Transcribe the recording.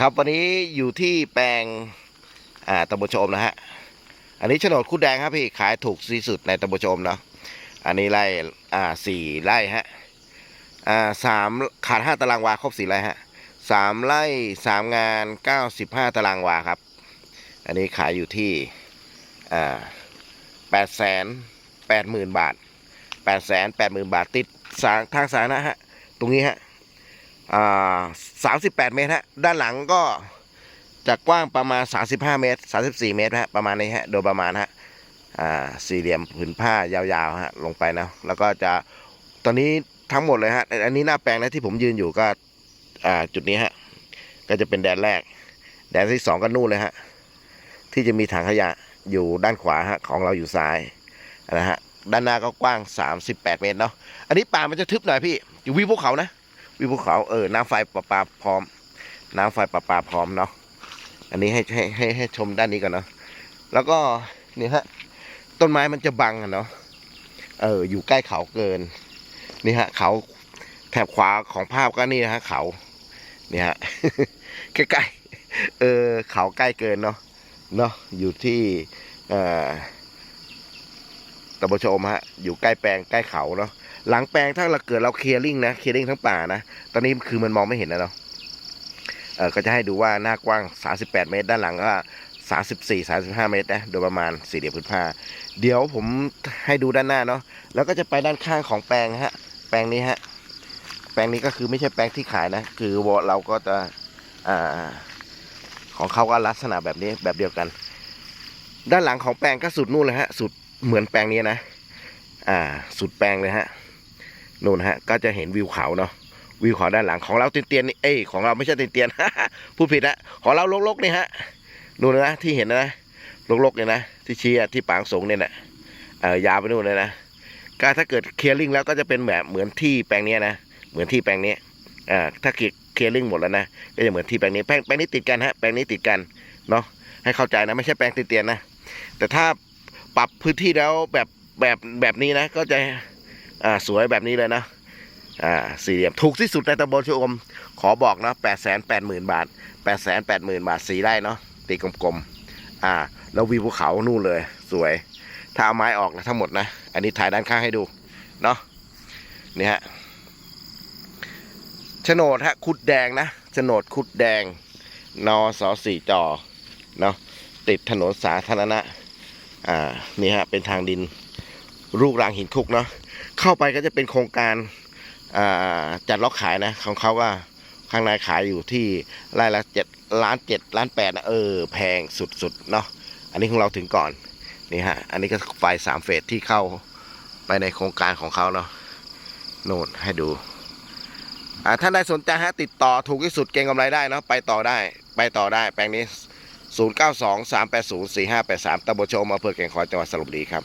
ครับวันนี้อยู่ที่แปลงอ่าตำบลชมนะฮะ อันนี้โฉนดคุดแดงครับพี่ขายถูกที่สุดในตำบลชมเนาะอันนี้ไร่อ่าสี่ไร่ฮะอ่าสามขาดห้าตารางวาครบสี่ไร่ฮะสามไร่สามงานเก้าสิบห้าตารางวาครับ อันนี้ขายอยู่ที่อ่าแปดแสนแปดหมื่นบาทแปดแสนแปดหมื่นบาทติดสางทางสาธารณะฮะตรงนี้ฮะ สามสิบแปดเมตรฮะด้านหลังก็จะกว้างประมาณสามสิบห้าเมตรสามสิบสี่เมตรฮะประมาณนี้ฮะโดยประมาณฮะอ่าสี่เหลี่ยมผืนผ้ายาวๆฮะลงไปนะแล้วก็จะตอนนี้ทั้งหมดเลยฮะอันนี้หน้าแปลงนะที่ผมยืนอยู่ก็อ่าจุดนี้ฮะก็จะเป็นแดนแรก แดนที่สองก็นู่นเลยฮะที่จะมีถังขยะอยู่ด้านขวาฮะของเราอยู่ซ้ายนะฮะด้านหน้าก็กว้าง 38 เมตรเนาะอันนี้ป่ามันจะทึบหน่อยพี่อยู่วิวภูเขานะ วิวภูเขาเออน้ำไฟประปาพร้อม น้ำไฟประปาพร้อมเนาะอันนี้ให้ให้ให้ให้ชมด้านนี้ก่อนเนาะแล้วก็นี่ฮะต้นไม้มันจะบังอะเนาะเอออยู่ใกล้เขาเกินนี่ฮะเขาแถบขวาของภาพก็นี่นะฮะเขาเนี่ยฮะใกล้ๆเออเขาใกล้เกินเนาะเนาะอยู่ที่เอ่อตบชมฮะอยู่ใกล้แปลงใกล้เขาเนาะ หลังแปลงถ้าเราเกิดเราเคลียร์ลิงนะเคลียร์ลิงทั้งป่านะ ตอนนี้คือมันมองไม่เห็นแล้วเนาะเออก็จะให้ดูว่าหน้ากว้าง 38 เมตร ด้านหลังก็ 34 35 เมตรนะ โดยประมาณสี่เหลี่ยมผืนผ้า เดี๋ยวผมให้ดูด้านหน้าเนาะ แล้วก็จะไปด้านข้างของแปลงฮะ แปลงนี้ฮะ แปลงนี้ก็คือไม่ใช่แปลงที่ขายนะ คือเราก็จะ อ่า ของเขาก็ลักษณะแบบนี้แบบเดียวกัน ด้านหลังของแปลงก็สุดนู่นเลยฮะ สุดเหมือนแปลงนี้นะ อ่า สุดแปลงเลยฮะ นู่นฮะ ก็จะเห็นวิวเขาเนาะวิวเขาด้านหลังของเราเตียนๆนี่เอ้ยของเราไม่ใช่เตียนๆพูดผิดฮะของเราลกๆนี่ฮะนู่นนะที่เห็นนะลกๆเนี่ยนะที่ชี้ที่ปางสงเนี่ยนะเออยาวไปนู่นเลยนะก็ถ้าเกิดเคลียร์ลิงแล้วก็จะเป็นแบบเหมือนที่แปลงนี้นะเหมือนที่แปลงนี้อ่าถ้าเคลียร์เคลียร์ลิงหมดแล้วนะก็จะเหมือนที่แปลงนี้แปลงแปลงนี้ติดกันฮะแปลงนี้ติดกันเนาะให้เข้าใจนะไม่ใช่แปลงติดเตียนนะแต่ถ้าปรับพื้นที่แล้วแบบแบบแบบนี้นะก็จะ อ่าสวยแบบนี้เลยนะอ่าสี่เหลี่ยมถูกที่สุดในตำบลชะอม ขอบอกนะแปดแสนแปดหมื่นบาทแปดแสนแปดหมื่นบาทสีไร่เนาะตีกลมๆอ่า แล้ววิวภูเขานู่นเลย สวย ถ้าเอาไม้ออกนะทั้งหมดนะ อันนี้ถ่ายด้านข้างให้ดู เนาะนี่ฮะโฉนดฮะคุดแดงนะโฉนดคุดแดงนอสอสี่จอเนาะติดถนนสาธารณะ อ่า นี่ฮะ เป็นทางดินลูกรางหินคุกเนาะ เข้าไปก็จะเป็นโครงการาจัดล็อกขายนะ ของเขาก็ข้างในขายอยู่ที่ไร่ละเจ็ดล้านเจ็ดล้านแปดนะเออ แพงสุดๆเนาะอันนี้ของเราถึงก่อนนี่ฮะอันนี้ก็ไฟสามเฟสที่เข้าไปในโครงการของเขาเนาะโน่นให้ดูอ่าท่านใดสนใจฮะติดต่อถูกที่สุดเก่งกำไรได้เนาะไปต่อได้ไปต่อได้แปลงนี้ 0 9 2 3 8 0 4 5 8 3ตำบลโชมอำเภอแก่งคอยจังหวัดสระบุรีครับ